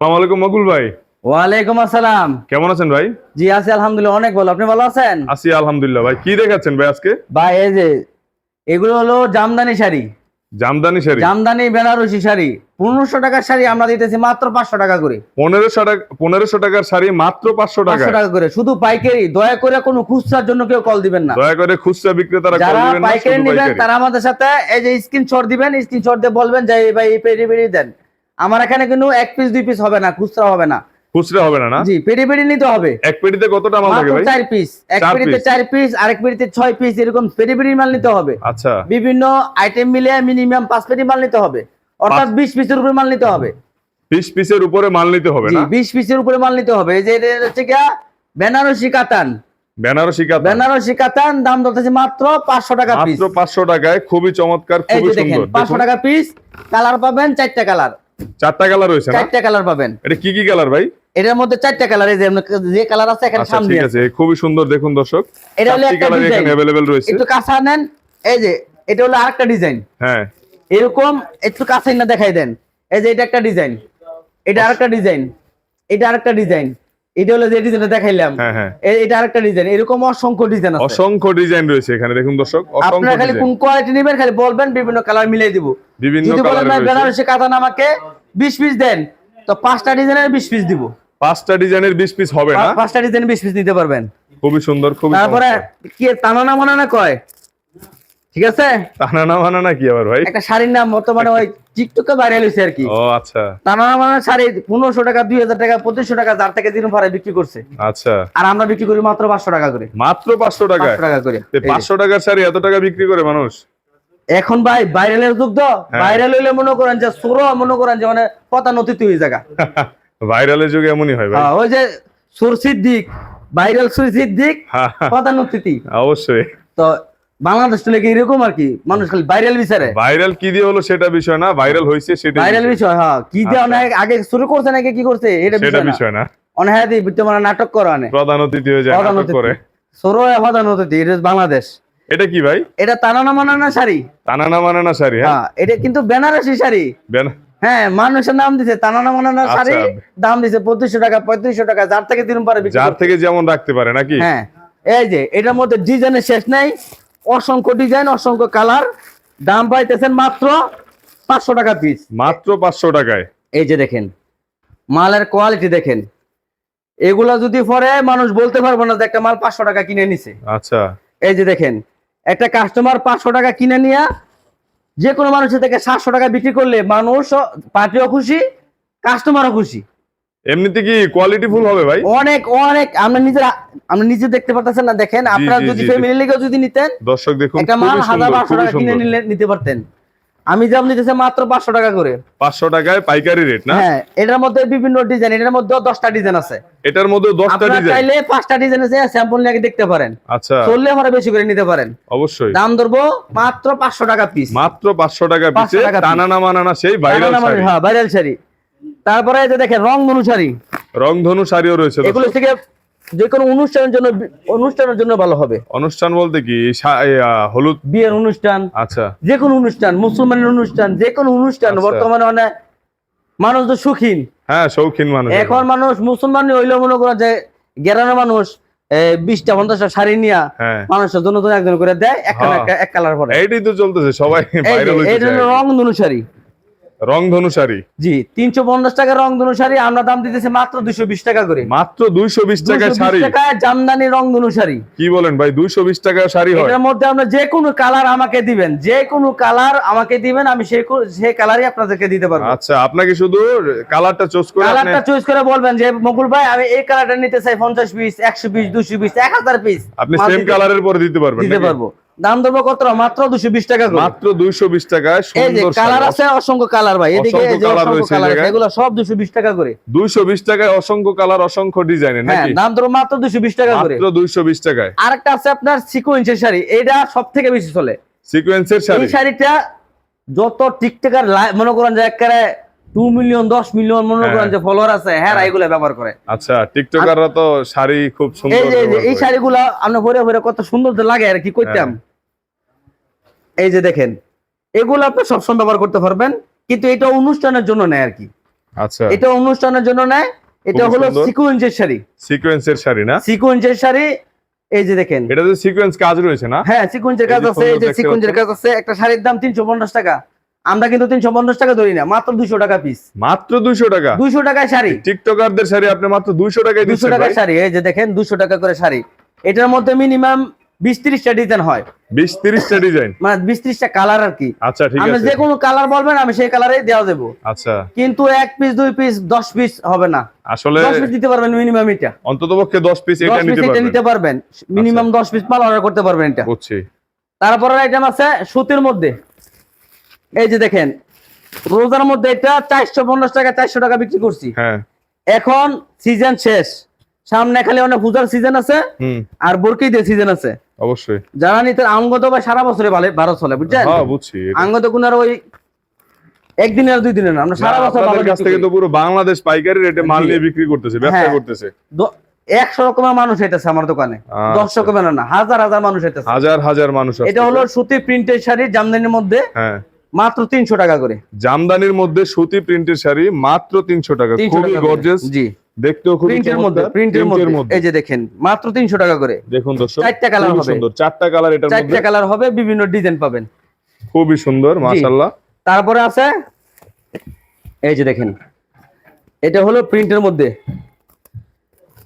সালাম আলাইকুম মকুল ভাই। ওয়ালাইকুম আসসালাম। কেমন আছেন ভাই? জি আছি আলহামদুলিল্লাহ অনেক ভালো। আপনি ভালো আছেন? আছি আলহামদুলিল্লাহ ভাই। কি দেখাচ্ছেন ভাই আজকে? ভাই এই যে এগুলো হলো জামদানি শাড়ি। জামদানি শাড়ি? জামদানি বেনারসি শাড়ি। পনেরোশো টাকার শাড়ি আমরা দিতেছি মাত্র পাঁচশো টাকা করে। পনেরোশো টাকা পনেরোশো টাকার শাড়ি মাত্র পাঁচশো টাকা টাকা করে। শুধু পাইকারি। দয়া করে কোনো খুচরার জন্য কেউ কল দিবেন না। দয়া করে খুচরা বিক্রেতারা যারা পাইকারি নেবেন তারা আমাদের সাথে এই যে স্ক্রিনশট দিবেন স্ক্রিনশট দিয়ে বলবেন যে ভাই এই পেডি পেডি দেন। আমার এখানে কিন্তু এক পিস দুই পিস হবে না খুচরা হবে না। খুচরা হবে না না? জি পেডি পেডি নিতে হবে। এক পেটিতে কতটা মাল থাকে ভাই? চার পিস এক পেডিতে চার পিস আরেক পেডিতে ছয় পিস এরকম পেডি পেডি মাল নিতে হবে। আচ্ছা। বিভিন্ন আইটেম মিলিয়ে মিনিমাম পাঁচ পেটি মাল নিতে হবে। অর্থাৎ বিশ পিসের উপরে মাল নিতে হবে। পিস পিসের উপরে মাল নিতে হবে জি না? বিশ পিসের উপরে মাল নিতে হবে। এই যে এটা হচ্ছে কি বেনারসি কাতান। বেনারসি কাতান। বেনারসি কাতান দাম ধরতেছে মাত্র পাঁচশো টাকা পিস মাত্র পাঁচশো টাকায় খুবই চমৎকার খুবই সুন্দর। পাঁচশো দেখুন, টাকা পিস কালার পাবেন চারটা কালার। চারটা কালার রয়েছে চারটা কালার পাবেন। এটা কি কি কালার ভাই? এটার মধ্যে চারটা কালার এই যে যে কালার আছে এখানে আচ্ছা সামনে। ঠিক আছে। খুবই সুন্দর দেখুন দর্শক। এটা হলো একটা কালার এখানে अवेलेबल রয়েছে। একটু কাঁচা নেন এই যে এটা হলো আরেকটা ডিজাইন হ্যাঁ। এরকম একটু কাছে না দেখাই দেন। এই যে এটা একটা ডিজাইন এটা আরেকটা ডিজাইন এটা আরেকটা ডিজাইন এটা হলো যে ডিজাইনটা দেখাইলাম। হ্যাঁ হ্যাঁ। এটা আরেকটা ডিজাইন এরকম অসংখ্য ডিজাইন আছে। অসংখ্য ডিজাইন রয়েছে এখানে দেখুন দর্শক আপনারা খালি কোন কোয়ালিটি নেবেন খালি বলবেন বিভিন্ন কালার দিব। বিভিন্ন কালার রয়েছে। বেনারসি কাতান আমাকে 20 পিস দেন তো পাঁচটা ডিজাইনের 20 পিস দিব। পাঁচটা ডিজাইনের বিশ পিস হবে না? পাঁচটা ডিজাইন 20 পিস নিতে পারবেন। খুবই সুন্দর খুবই তারপরে। কি তানানা মানানা কয়? ঠিক আছে? টানা না মানা না কি আবার ভাই? একটা শাড়ির নাম বর্তমানে ওই টিকটকে ভাইরাল হয়েছে আর কি। ও আচ্ছা। মানানা শাড়ি পনেরোশো টাকা দুই হাজার টাকা পঁচিশশো টাকা যার থেকে দিন ভাড়ায় বিক্রি করছে। আচ্ছা। আর আমরা বিক্রি করি মাত্র পাঁচশো টাকা করে। মাত্র পাঁচশো টাকা? টাকা করে পাঁচশো টাকার শাড়ি এত টাকা বিক্রি করে মানুষ? এখন ভাই ভাইরালের যুগ তো। হ্যাঁ। ভাইরাল হইলে মনে করেন যে সোরো মনে করেন যে মানে পতানতিত হয়ে জায়গা ভাইরালের যুগে এমনই হয় ভাই। হ্যাঁ, ওই যে সুর সিদ্দিক ভাইরাল সুর সিদ্দিক হ্যাঁ, পতানতিতি অবশ্যই। তো বাংলাদেশ তো এরকম আর কি মানুষ খালি ভাইরাল বিচারে। ভাইরাল কি দিয়ে হলো সেটা বিষয় না ভাইরাল হয়েছে সেটা ভাইরাল বিষয় হ্যাঁ কি যে আচ্ছা। অনেক আগে শুরু করছে নাকি কি করছে এটা বিষয় না। বিষয় না। অনেক তোমার নাটক করা অনেক প্রধান অতিথি হয়ে যায় নাটক করে। সরো পতানতিতি এটা বাংলাদেশ। এটা কি ভাই? এটা তানানা মানানা শাড়ি। টানা মানা না শাড়ি হ্যাঁ? হ্যাঁ এটা কিন্তু বেনারসি শাড়ি। হ্যাঁ মানুষের নাম দিছে তানানা মানানা আচ্ছা। শাড়ি দাম দিছে পঁচিশশো টাকা পঁয়ত্রিশশো টাকা যার থেকে দিন পারে যার থেকে যেমন রাখতে পারে নাকি? হ্যাঁ এই যে এটার মধ্যে ডিজাইনের শেষ নাই অসংখ্য ডিজাইন অসংখ্য কালার দাম পাইতেছেন মাত্র পাঁচশো টাকা পিস মাত্র পাঁচশো টাকায়। এই যে দেখেন মালের কোয়ালিটি দেখেন। এগুলা যদি পরে মানুষ বলতে পারব না যে একটা মাল পাঁচশো টাকা কিনে নিছে। আচ্ছা। এই যে দেখেন একটা কাস্টমার পাঁচশো টাকা কিনে নিয়ে যে কোনো মানুষের থেকে সাতশো টাকা বিক্রি করলে মানুষ পার্টিও খুশি কাস্টমারও খুশি। এমনিতে কি কোয়ালিটি ফুল হবে ভাই? অনেক অনেক। আমরা আমরা নিজে দেখতে পারতেছেন না দেখেন। আপনারা যদি। ফ্যামিলি লিগে যদি নিতেন দর্শক দেখুন একটা মাল টাকা কিনে নিলে নিতে পারতেন। আমি যেমন নিতেছে মাত্র পাঁচশো টাকা করে। পাঁচশো টাকায় পাইকারি রেট না? হ্যাঁ এটার মধ্যে বিভিন্ন ডিজাইন এটার মধ্যে দশটা ডিজাইন আছে। এটার মধ্যে দশটা আপনারা ডিজাইন চাইলে পাঁচটা ডিজাইন আছে স্যাম্পল নিয়ে দেখতে পারেন। আচ্ছা। চললে আমরা বেশি করে নিতে পারেন। অবশ্যই। দাম ধরবো মাত্র পাঁচশো টাকা পিস মাত্র পাঁচশো টাকা 500 পিছে টাকা piece। টানানা মানানা সেই ভাইরাল শাড়ি। হ্যাঁ ভাইরাল শাড়ি। তারপরে যে দেখেন রং ধনু শাড়ি। রংধনু শাড়িও রয়েছে এগুলো থেকে যে কোনো অনুষ্ঠানের জন্য অনুষ্ঠানের জন্য ভালো হবে। অনুষ্ঠান বলতে কি? হলুদ? বিয়ের অনুষ্ঠান আচ্ছা। যে কোনো অনুষ্ঠান মুসলমানের অনুষ্ঠান যে কোনো অনুষ্ঠান আচ্ছা। বর্তমানে অনেক মানুষ তো সুখীন হ্যাঁ শৌখিন মানুষ এখন মানুষ মুসলমান হইলে মনে করো যে গ্রামের মানুষ বিশটা পঞ্চাশটা শাড়ি নিয়ে হ্যাঁ। মানুষের জন্য একজন করে দেয় এক হ্যাঁ। কালার এক কালার পরে। এইটাই তো চলতেছে সবাই রং ধনু শাড়ি। রংধনু শাড়ি। জি তিনশো পঞ্চাশ টাকা শাড়ি আমরা দাম দিতেছি মাত্র দুশো বিশ টাকা করে। মাত্র দুইশো বিশ টাকায় 220 শাড়ি। জামদানি শাড়ি। কি বলেন ভাই দুইশো বিশ টাকায় শাড়ি এটার মধ্যে আমরা যে কোনো কালার আমাকে দিবেন যে কোনো কালার আমাকে দিবেন আমি সেই সেই কালারই আপনাদেরকে দিতে পারব। আচ্ছা আপনাকে শুধু কালারটা চুজ করে কালারটা চয়েস করে বলবেন যে মকুল ভাই আমি এই কালারটা নিতে চাই পঞ্চাশ পিস একশো পিস দুশো পিস এক হাজার পিস আপনি সেম কালারের পরে দিতে পারবেন দিতে পারব। দাম কত মাত্র দুশো বিশ টাকা মাত্র দুইশো বিশ এই যে কালার আছে অসংখ্য কালার ভাই। এদিকে। এগুলো সব দুশো বিশ টাকা করে। দুইশো বিশ টাকায় অসংখ্য কালার অসংখ্য ডিজাইনের হ্যাঁ নাকি? দাম ধরো মাত্র দুশো বিশ টাকা করে। মাত্র দুইশো বিশ টাকায়। আরেকটা আছে আপনার সিকোয়েন্সের শাড়ি এটা সব থেকে বেশি চলে। সিকোয়েন্সের শাড়ি। এই শাড়িটা যত টিকটকার মনে করেন যে একেবারে টু মিলিয়ন দশ মিলিয়ন মনে হ্যাঁ। করেন যে ফলোয়ার আছে হ্যাঁ এগুলো ব্যবহার করে। আচ্ছা টিকটকাররা তো শাড়ি খুব সুন্দর এই যে এই। শাড়িগুলা আমরা ভরে ভরে কত সুন্দর লাগে আর কি করতাম হ্যাঁ। এই যে দেখেন এগুলো আপনি সবসময় ব্যবহার করতে পারবেন কিন্তু এটা অনুষ্ঠানের জন্য নেয় আর কি। আচ্ছা। এটা অনুষ্ঠানের জন্য নেয় এটা হলো। সিকুয়েন্সের শাড়ি। সিকোয়েন্সের শাড়ি না? সিকুয়েন্সের শাড়ি এই যে দেখেন। এটাতে সিকোয়েন্স কাজ রয়েছে না? হ্যাঁ সিকুয়েন্সের কাজ আছে এই যে সিকুয়েন্সের কাজ আছে একটা শাড়ির দাম তিনশো পঞ্চাশ টাকা। আমরা কিন্তু তিনশো পঞ্চাশ টাকা ধরি না মাত্র দুশো টাকা পিস মাত্র দুইশো টাকা? দুশো টাকায় শাড়ি। টিকটকারদের শাড়ি আপনি মাত্র দুইশো টাকায় দুশো ভাই। শাড়ি এই যে দেখেন দুশো টাকা করে শাড়ি। এটার মধ্যে মিনিমাম বিশ ত্রিশটা ডিজাইন হয়। বিশ তিরিশটা ডিজাইন মানে বিশ ত্রিশটা কালার আর কি। আচ্ছা ঠিক আছে। যে কোনো কালার বলবেন আমি সেই কালারে দেওয়া দেবো। আচ্ছা। কিন্তু এক পিস দুই পিস দশ পিস হবে না। আসলে দশ পিস দিতে পারবেন মিনিমাম এটা। অন্তত পক্ষে দশ পিস এটা নিতে পারবেন। নিতে পারবেন। মিনিমাম দশ পিস মাল অর্ডার করতে পারবেন এটা। বুঝছি। তারপরে আইটেম আছে সুতির মধ্যে। এই যে দেখেন রোজার মধ্যে এটা চারশো পঞ্চাশ টাকা চারশো টাকা বিক্রি করছি। হ্যাঁ। এখন সিজন শেষ। সামনে খালি অনেক পূজার সিজন আছে আর বরকি দিয়ে সিজন আছে। অবশ্যই। যারা নিতে আঙ্গত বা সারা বছরে ভালো চলে বুঝছেন? হ্যাঁ বুঝছি আঙ্গত কোন আর ওই একদিনের আর দুই দিনের না আমরা সারা বছর ভালো কাছ থেকে তো পুরো বাংলাদেশ পাইকারি রেটে মাল নিয়ে বিক্রি করতেছে ব্যবসা হ্যাঁ। করতেছে। একশো রকমের মানুষ এটাছে আমার দোকানে। আচ্ছা। দশ রকমের না হাজার হাজার মানুষ এটাছে হাজার হাজার মানুষ এটা হলো সুতি প্রিন্টের শাড়ি জামদানির মধ্যে। হ্যাঁ। মাত্র তিনশো টাকা করে। জামদানির মধ্যে সুতি প্রিন্টের শাড়ি মাত্র তিনশো টাকা। খুবই। গর্জিয়াস জি। দেখতেও প্রিন্টের মধ্যে প্রিন্টের মধ্যে। এই যে দেখেন মাত্র তিনশো টাকা করে। দেখুন দর্শক চারটা কালার হবে। সুন্দর। চারটা কালার এটার মধ্যে। চারটা কালার হবে বিভিন্ন ডিজাইন পাবেন। খুবই সুন্দর মাশাআল্লাহ। তারপরে আছে এই যে দেখেন এটা হলো প্রিন্টের মধ্যে।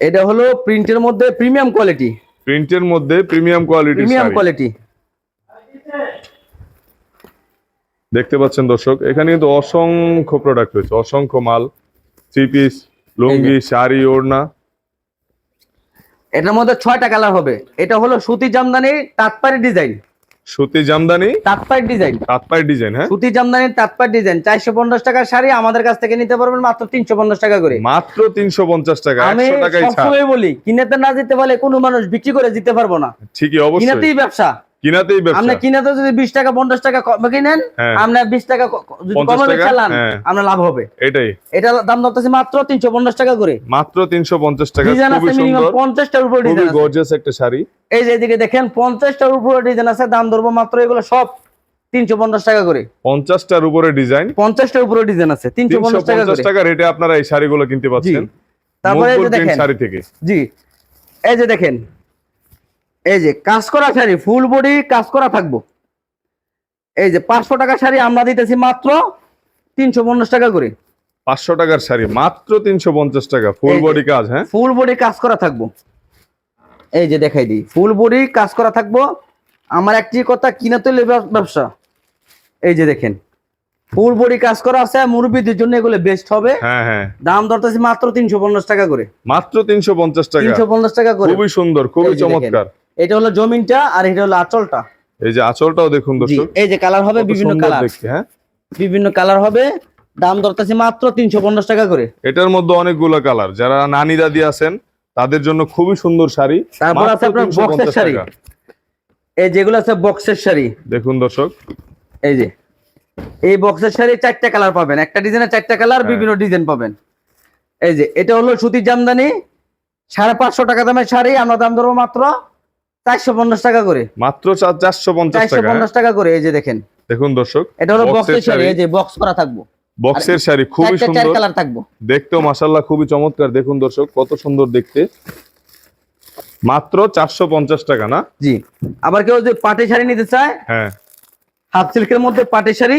এটা হলো প্রিন্টের মধ্যে প্রিমিয়াম কোয়ালিটি। প্রিন্টের মধ্যে প্রিমিয়াম কোয়ালিটির প্রিমিয়াম কোয়ালিটি। দেখতে পাচ্ছেন দর্শক এখানে কিন্তু অসংখ্য প্রোডাক্ট রয়েছে অসংখ্য মাল থ্রি পিস লুঙ্গি শাড়ি ওড়না। এটার মধ্যে ছয়টা কালার হবে। এটা হলো সুতি জামদানি তাঁতপাড়ি ডিজাইন সুতি জামদানি তাঁতপাড়ি ডিজাইন তাঁতপাই ডিজাইন হ্যাঁ? সুতি জামদানি তাঁতপাড়ি ডিজাইন চারশো পঞ্চাশ টাকার শাড়ি আমাদের কাছ থেকে নিতে পারবেন মাত্র তিনশো পঞ্চাশ টাকা করে। মাত্র তিনশো পঞ্চাশ টাকা আমি একশো টাকাই ছাড়। সবসময় বলি কিনেতে না দিতে পারলে কোনো মানুষ বিক্রি করে দিতে পারব না। ঠিকই অবশ্যই। কিনাতেই ব্যবসা। কিনাতেই আপনি কিনাতে যদি বিশ টাকা পঞ্চাশ টাকা কমে কিনেন হ্যাঁ। আপনার বিশ টাকা ক- ক- যদি কমে চালান হ্যাঁ। আপনার লাভ হবে। এটাই। এটা দাম ধরতেছে মাত্র তিনশো পঞ্চাশ টাকা করে। মাত্র তিনশো পঞ্চাশ টাকা ডিজাইন খুবই মিনিমাম সুন্দর পঞ্চাশটার উপর খুবই ডিজাইন আছে। গর্জিয়াস একটা শাড়ি। এই যে এদিকে দেখেন পঞ্চাশটার উপরে ডিজাইন আছে দাম ধরবো মাত্র এগুলো সব তিনশো পঞ্চাশ টাকা করে। পঞ্চাশটার উপরে ডিজাইন। পঞ্চাশটার উপরে ডিজাইন আছে তিনশো তিনশো পঞ্চাশ টাকা পঞ্চাশ করে টাকা রেটে আপনারা এই শাড়িগুলো কিনতে পাচ্ছেন। তারপরে এই যে দেখেন। শাড়ি থেকে। জি। এই যে দেখেন এই যে কাজ করা শাড়ি ফুল বডি কাজ করা থাকব। এই যে পাঁচশো টাকা শাড়ি আমরা দিতেছি মাত্র তিনশো পঞ্চাশ টাকা করে। পাঁচশো টাকার শাড়ি মাত্র তিনশো পঞ্চাশ টাকা ফুল বডি কাজ হ্যাঁ? ফুল বডি কাজ করা থাকব। এই যে দেখাই দিই ফুল বডি কাজ করা থাকব। আমার একটি কথা কিনা তৈরি ব্যবসা। এই যে দেখেন ফুল বডি কাজ করা আছে মুরব্বীদের জন্য এগুলো বেস্ট হবে। হ্যাঁ হ্যাঁ। দাম ধরতেছি মাত্র তিনশো পঞ্চাশ টাকা করে। মাত্র তিনশো পঞ্চাশ টাকা। তিনশো পঞ্চাশ টাকা করে। খুবই সুন্দর খুবই। চমৎকার। এটা হলো জমিনটা আর এটা হলো আঁচলটা। এই যে আঁচলটাও দেখুন দর্শক। এই যে কালার হবে বিভিন্ন কালার। হ্যাঁ? বিভিন্ন কালার হবে দাম ধরতেছি মাত্র তিনশো পঞ্চাশ টাকা করে। এটার মধ্যে অনেকগুলো কালার। যারা নানি দাদি আছেন তাদের জন্য খুবই সুন্দর শাড়ি। তারপর আছে আপনার বক্সের শাড়ি। এই যেগুলো আছে বক্সের শাড়ি। দেখুন দর্শক। এই যে এই বক্সের শাড়ি চারটা কালার পাবেন। একটা ডিজাইনের চারটা কালার হ্যাঁ। বিভিন্ন ডিজাইন পাবেন। এই যে এটা হলো সুতির জামদানি। সাড়ে পাঁচশো টাকা দামের শাড়ি আমরা দাম ধরবো মাত্র চারশো পঞ্চাশ টাকা করে। মাত্র চারশো পঞ্চাশ টাকা। করে এই যে দেখেন। দেখুন দর্শক এটা হলো বক্সের শাড়ি। এই যে বক্স করা থাকব। বক্সের শাড়ি খুবই সুন্দর। কালার থাকব। দেখতেও মাসাল্লাহ খুবই চমৎকার। দেখুন দর্শক কত সুন্দর দেখতে। মাত্র চারশো পঞ্চাশ টাকা না? জি। আবার কেউ যদি পাটি শাড়ি নিতে চায় হ্যাঁ। হাফ সিল্কের মধ্যে পাটি শাড়ি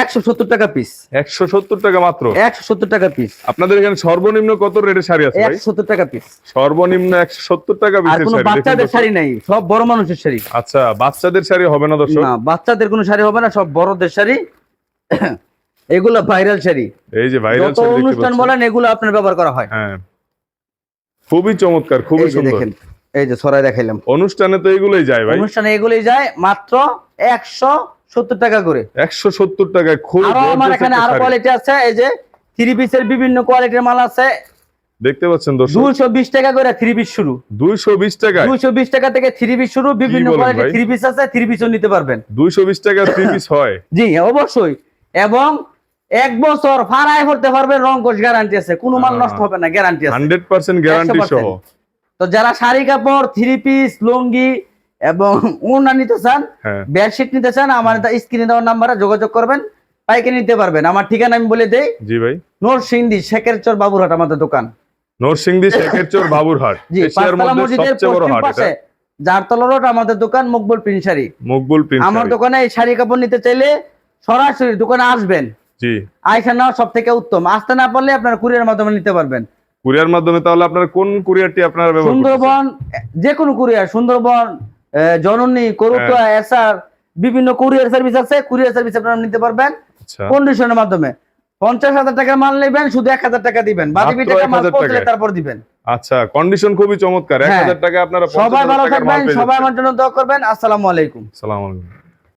একশো সত্তর টাকা পিস একশো সত্তর টাকা মাত্র? একশো সত্তর টাকা পিস আপনাদের এখানে সর্বনিম্ন কত রেটের শাড়ি আছে ভাই? একশো সত্তর টাকা পিস সর্বনিম্ন একশো সত্তর টাকা আর কোনো বাচ্চাদের শাড়ি নাই সব বড় মানুষের শাড়ি। আচ্ছা বাচ্চাদের শাড়ি হবে না দর্শক? না বাচ্চাদের কোনো শাড়ি হবে না সব বড়দের শাড়ি। এগুলো ভাইরাল শাড়ি। এই যে ভাইরাল শাড়ি অনুষ্ঠান বলেন এগুলো আপনার ব্যবহার করা হয়। হ্যাঁ। খুবই চমৎকার খুবই এই যে সুন্দর। দেখেন এই যে সরাই দেখাইলাম। অনুষ্ঠানে তো এগুলোই যায় ভাই। অনুষ্ঠানে এগুলোই যায় মাত্র একশো সত্তর টাকা করে। একশো সত্তর টাকায় খুব আমার এখানে আরও কোয়ালিটি আছে এই যে থ্রি পিসের বিভিন্ন কোয়ালিটির মাল আছে। দেখতে পাচ্ছেন দর্শক। টাকা করে থ্রি পিস শুরু। দুইশো বিশ টাকায়। দুশো বিশ টাকা থেকে থ্রি পিস শুরু বিভিন্ন কোয়ালিটির থ্রি পিস আছে থ্রি পিসও নিতে পারবেন। দুইশো বিশ টাকা থ্রি পিস হয়। জি অবশ্যই। এবং এক বছর ফাড়ায় করতে পারবেন রং কোষ গ্যারান্টি আছে। কোনো মাল নষ্ট হবে না গ্যারান্টি আছে। হান্ড্রেড পার্সেন্ট গ্যারান্টি সহ। তো যারা শাড়ি কাপড় থ্রি পিস লুঙ্গি এবং ওনা নিতে চান হ্যাঁ। বেডশিট নিতে চান আমার স্ক্রিনে দেওয়ার নাম্বারে যোগাযোগ করবেন পাইকারি নিতে পারবেন। আমার ঠিকানা আমি বলে দেই জি ভাই। নরসিংদী শেখের চর বাবুরহাট আমাদের দোকান। নরসিংদী শেখেরচর বাবুরহাট জি এশিয়ার মধ্যে মসজিদের সবচেয়ে বড় হাট পাশে এটা জারতলা রোড আমাদের দোকান মকবুল প্রিন্ট শাড়ি। মকবুল প্রিন্ট আমার দোকানে এই শাড়ি কাপড় নিতে চাইলে সরাসরি দোকানে আসবেন। জি। আইসা নেওয়া সব থেকে উত্তম। আসতে না পারলে আপনার কুরিয়ার মাধ্যমে নিতে পারবেন। কুরিয়ার মাধ্যমে তাহলে আপনার কোন কুরিয়ারটি আপনারা? সুন্দরবন যে কোনো কুরিয়ার সুন্দরবন জননী করুকা হ্যাঁ। এসআর বিভিন্ন কুরিয়ার সার্ভিস আছে কুরিয়ার সার্ভিস আপনারা নিতে পারবেন আচ্ছা। কন্ডিশনের মাধ্যমে। পঞ্চাশ হাজার টাকা মাল নেবেন শুধু এক হাজার টাকা দিবেন। বাকি টাকা মাল পৌঁছলে তারপর দিবেন। আচ্ছা কন্ডিশন খুবই চমৎকার। এক হ্যাঁ। হাজার টাকা আপনারা সবাই ভালো থাকবেন সবাই। আমার জন্য দোয়া করবেন। আসসালামু আলাইকুম। আসসালামু আলাইকুম।